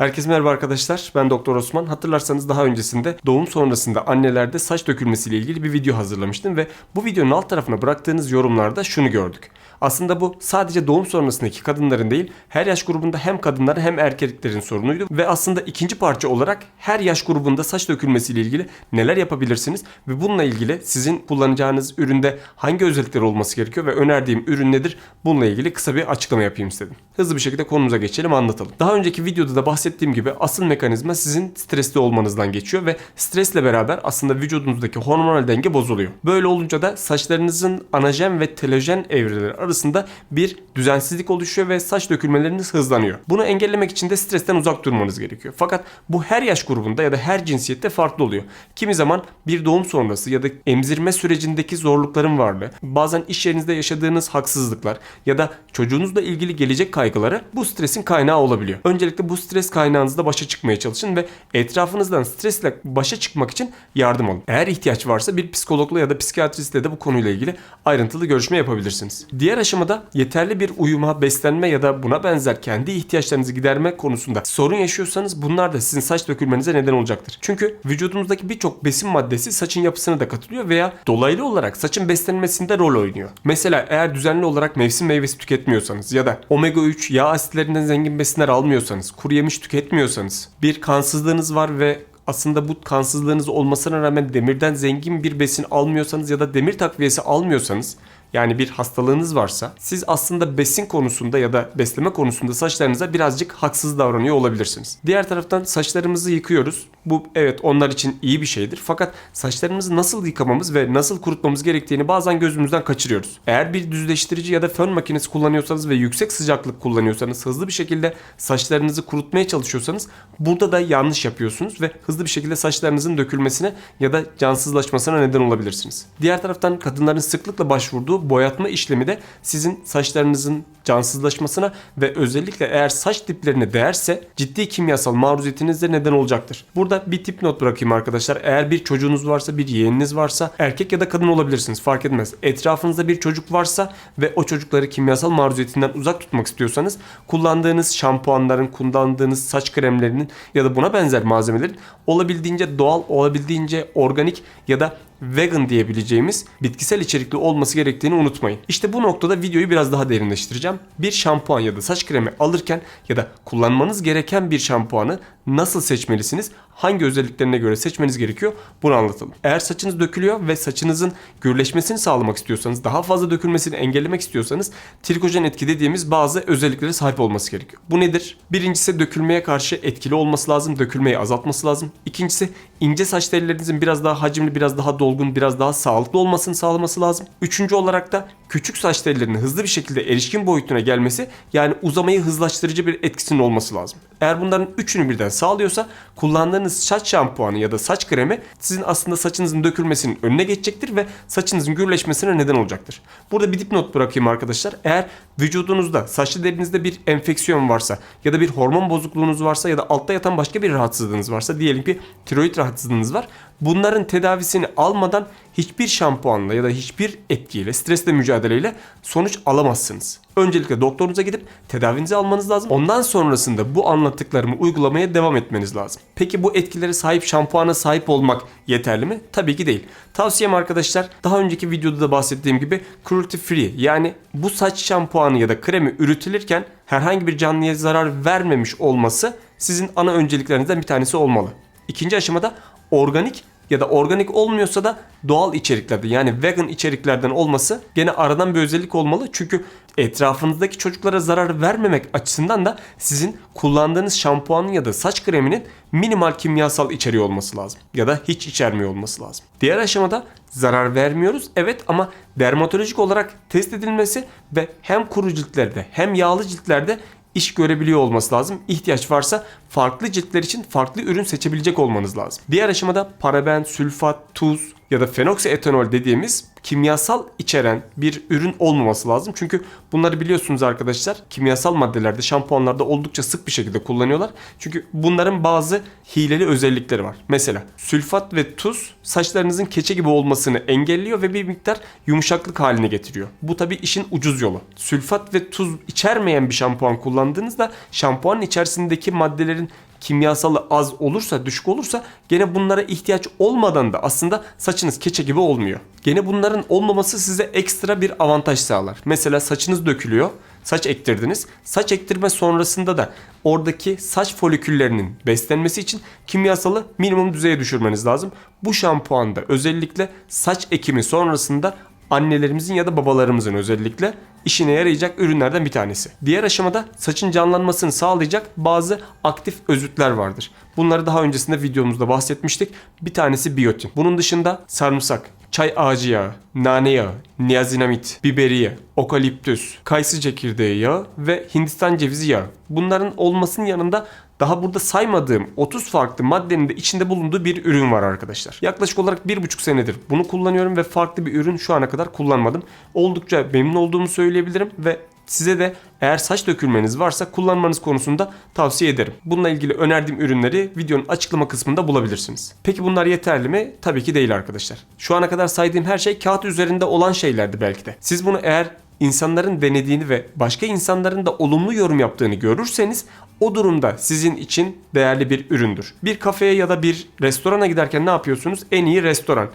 Herkese merhaba arkadaşlar. Ben Doktor Osman. Hatırlarsanız daha öncesinde doğum sonrasında annelerde saç dökülmesiyle ilgili bir video hazırlamıştım ve bu videonun alt tarafına bıraktığınız yorumlarda şunu gördük. Aslında bu sadece doğum sonrasındaki kadınların değil, her yaş grubunda hem kadınların hem erkeklerin sorunuydu ve aslında ikinci parça olarak her yaş grubunda saç dökülmesiyle ilgili neler yapabilirsiniz ve bununla ilgili sizin kullanacağınız üründe hangi özellikleri olması gerekiyor ve önerdiğim ürün nedir? Bununla ilgili kısa bir açıklama yapayım istedim. Hızlı bir şekilde konumuza geçelim anlatalım. Daha önceki videoda da bahsettiğim gibi asıl mekanizma sizin stresli olmanızdan geçiyor ve stresle beraber aslında vücudunuzdaki hormonal denge bozuluyor. Böyle olunca da saçlarınızın anajen ve telojen evreleri arasında bir düzensizlik oluşuyor ve saç dökülmeleriniz hızlanıyor. Bunu engellemek için de stresten uzak durmanız gerekiyor. Fakat bu her yaş grubunda ya da her cinsiyette farklı oluyor. Kimi zaman bir doğum sonrası ya da emzirme sürecindeki zorlukların varlığı, bazen iş yerinizde yaşadığınız haksızlıklar ya da çocuğunuzla ilgili gelecek kaygıları bu stresin kaynağı olabiliyor. Öncelikle bu stres kaynağınızda başa çıkmaya çalışın ve etrafınızdan stresle başa çıkmak için yardım alın. Eğer ihtiyaç varsa bir psikologla ya da psikiyatristle de bu konuyla ilgili ayrıntılı görüşme yapabilirsiniz. Diğer aşamada yeterli bir uyuma, beslenme ya da buna benzer kendi ihtiyaçlarınızı giderme konusunda sorun yaşıyorsanız bunlar da sizin saç dökülmenize neden olacaktır. Çünkü vücudumuzdaki birçok besin maddesi saçın yapısına da katılıyor veya dolaylı olarak saçın beslenmesinde rol oynuyor. Mesela eğer düzenli olarak mevsim meyvesi tüketmiyorsanız ya da omega 3 yağ asitlerinden zengin besinler almıyorsanız, kuru yemiş tüketmiyorsanız, bir kansızlığınız var ve aslında bu kansızlığınız olmasına rağmen demirden zengin bir besin almıyorsanız ya da demir takviyesi almıyorsanız yani bir hastalığınız varsa siz aslında besin konusunda ya da besleme konusunda saçlarınıza birazcık haksız davranıyor olabilirsiniz. Diğer taraftan saçlarımızı yıkıyoruz. Bu evet onlar için iyi bir şeydir. Fakat saçlarımızı nasıl yıkamamız ve nasıl kurutmamız gerektiğini bazen gözümüzden kaçırıyoruz. Eğer bir düzleştirici ya da fön makinesi kullanıyorsanız ve yüksek sıcaklık kullanıyorsanız hızlı bir şekilde saçlarınızı kurutmaya çalışıyorsanız burada da yanlış yapıyorsunuz ve hızlı bir şekilde saçlarınızın dökülmesine ya da cansızlaşmasına neden olabilirsiniz. Diğer taraftan kadınların sıklıkla başvurduğu boyatma işlemi de sizin saçlarınızın cansızlaşmasına ve özellikle eğer saç diplerine değerse ciddi kimyasal maruziyetinize neden olacaktır. Burada bir tip not bırakayım arkadaşlar. Eğer bir çocuğunuz varsa, bir yeğeniniz varsa erkek ya da kadın olabilirsiniz fark etmez. Etrafınızda bir çocuk varsa ve o çocukları kimyasal maruziyetinden uzak tutmak istiyorsanız kullandığınız şampuanların, kullandığınız saç kremlerinin ya da buna benzer malzemelerin olabildiğince doğal, olabildiğince organik ya da vegan diyebileceğimiz bitkisel içerikli olması gerektiğini unutmayın. İşte bu noktada videoyu biraz daha derinleştireceğim. Bir şampuan ya da saç kremi alırken ya da kullanmanız gereken bir şampuanı nasıl seçmelisiniz? Hangi özelliklerine göre seçmeniz gerekiyor? Bunu anlatalım. Eğer saçınız dökülüyor ve saçınızın gürleşmesini sağlamak istiyorsanız, daha fazla dökülmesini engellemek istiyorsanız trikojen etki dediğimiz bazı özelliklere sahip olması gerekiyor. Bu nedir? Birincisi dökülmeye karşı etkili olması lazım, dökülmeyi azaltması lazım. İkincisi ince saç tellerinizin biraz daha hacimli, biraz daha dolgun, biraz daha sağlıklı olmasını sağlaması lazım. Üçüncü olarak da küçük saç tellerinin hızlı bir şekilde erişkin boyutuna gelmesi yani uzamayı hızlaştırıcı bir etkisinin olması lazım. Eğer bunların üçünü birden sağlıyorsa kullandığınız saç şampuanı ya da saç kremi sizin aslında saçınızın dökülmesinin önüne geçecektir ve saçınızın gürleşmesine neden olacaktır. Burada bir dipnot bırakayım arkadaşlar. Eğer vücudunuzda, saçlı derinizde bir enfeksiyon varsa ya da bir hormon bozukluğunuz varsa ya da altta yatan başka bir rahatsızlığınız varsa diyelim ki tiroid rahatsızlığınız var. Bunların tedavisini almadan hiçbir şampuanla ya da hiçbir etkiyle, stresle mücadeleyle sonuç alamazsınız. Öncelikle doktorunuza gidip tedavinizi almanız lazım. Ondan sonrasında bu anlattıklarımı uygulamaya devam etmeniz lazım. Peki bu etkilere sahip şampuana sahip olmak yeterli mi? Tabii ki değil. Tavsiyem arkadaşlar daha önceki videoda da bahsettiğim gibi cruelty free yani bu saç şampuanı ya da kremi üretilirken herhangi bir canlıya zarar vermemiş olması sizin ana önceliklerinizden bir tanesi olmalı. İkinci aşamada organik ya da organik olmuyorsa da doğal içeriklerde yani vegan içeriklerden olması gene aradan bir özellik olmalı. Çünkü etrafınızdaki çocuklara zarar vermemek açısından da sizin kullandığınız şampuanın ya da saç kreminin minimal kimyasal içeriği olması lazım. Ya da hiç içermiyor olması lazım. Diğer aşamada zarar vermiyoruz evet ama dermatolojik olarak test edilmesi ve hem kuru ciltlerde hem yağlı ciltlerde iş görebiliyor olması lazım. İhtiyaç varsa farklı ciltler için farklı ürün seçebilecek olmanız lazım. Diğer aşamada paraben, sülfat, tuz ya da fenoksietanol dediğimiz kimyasal içeren bir ürün olmaması lazım. Çünkü bunları biliyorsunuz arkadaşlar kimyasal maddelerde, şampuanlarda oldukça sık bir şekilde kullanıyorlar. Çünkü bunların bazı hileli özellikleri var. Mesela sülfat ve tuz saçlarınızın keçe gibi olmasını engelliyor ve bir miktar yumuşaklık haline getiriyor. Bu tabi işin ucuz yolu. Sülfat ve tuz içermeyen bir şampuan kullandığınızda şampuanın içerisindeki maddelerin kimyasalı az olursa, düşük olursa gene bunlara ihtiyaç olmadan da aslında saçınız keçe gibi olmuyor. Gene bunların olmaması size ekstra bir avantaj sağlar. Mesela saçınız dökülüyor. Saç ektirdiniz. Saç ektirme sonrasında da oradaki saç foliküllerinin beslenmesi için kimyasalı minimum düzeye düşürmeniz lazım. Bu şampuanda özellikle saç ekimi sonrasında annelerimizin ya da babalarımızın özellikle işine yarayacak ürünlerden bir tanesi. Diğer aşamada saçın canlanmasını sağlayacak bazı aktif özütler vardır. Bunları daha öncesinde videomuzda bahsetmiştik. Bir tanesi biyotin. Bunun dışında sarımsak, çay ağacı yağı, nane yağı, niazinamid, biberiye, okaliptüs, kayısı çekirdeği yağı ve hindistan cevizi yağı. Bunların olmasının yanında daha burada saymadığım 30 farklı maddenin de içinde bulunduğu bir ürün var arkadaşlar. Yaklaşık olarak 1,5 senedir bunu kullanıyorum ve farklı bir ürün şu ana kadar kullanmadım. Oldukça memnun olduğumu söyleyebilirim ve size de eğer saç dökülmeniz varsa kullanmanız konusunda tavsiye ederim. Bununla ilgili önerdiğim ürünleri videonun açıklama kısmında bulabilirsiniz. Peki bunlar yeterli mi? Tabii ki değil arkadaşlar. Şu ana kadar saydığım her şey kağıt üzerinde olan şeylerdi belki de. Siz bunu eğer insanların denediğini ve başka insanların da olumlu yorum yaptığını görürseniz o durumda sizin için değerli bir üründür. Bir kafeye ya da bir restorana giderken ne yapıyorsunuz? En iyi restoran,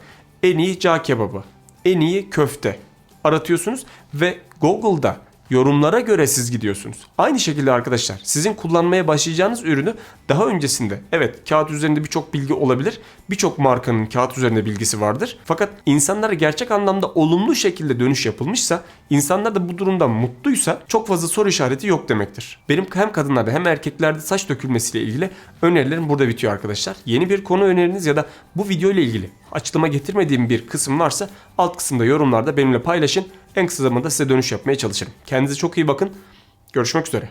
en iyi cağ kebabı, en iyi köfte aratıyorsunuz ve Google'da yorumlara göre siz gidiyorsunuz. Aynı şekilde arkadaşlar sizin kullanmaya başlayacağınız ürünü daha öncesinde evet kağıt üzerinde birçok bilgi olabilir. Birçok markanın kağıt üzerinde bilgisi vardır. Fakat insanlara gerçek anlamda olumlu şekilde dönüş yapılmışsa, insanlar da bu durumdan mutluysa çok fazla soru işareti yok demektir. Benim hem kadınlarda hem erkeklerde saç dökülmesiyle ilgili önerilerim burada bitiyor arkadaşlar. Yeni bir konu öneriniz ya da bu video ile ilgili açıklama getirmediğim bir kısım varsa alt kısımda yorumlarda benimle paylaşın. En kısa zamanda size dönüş yapmaya çalışırım. Kendinize çok iyi bakın. Görüşmek üzere.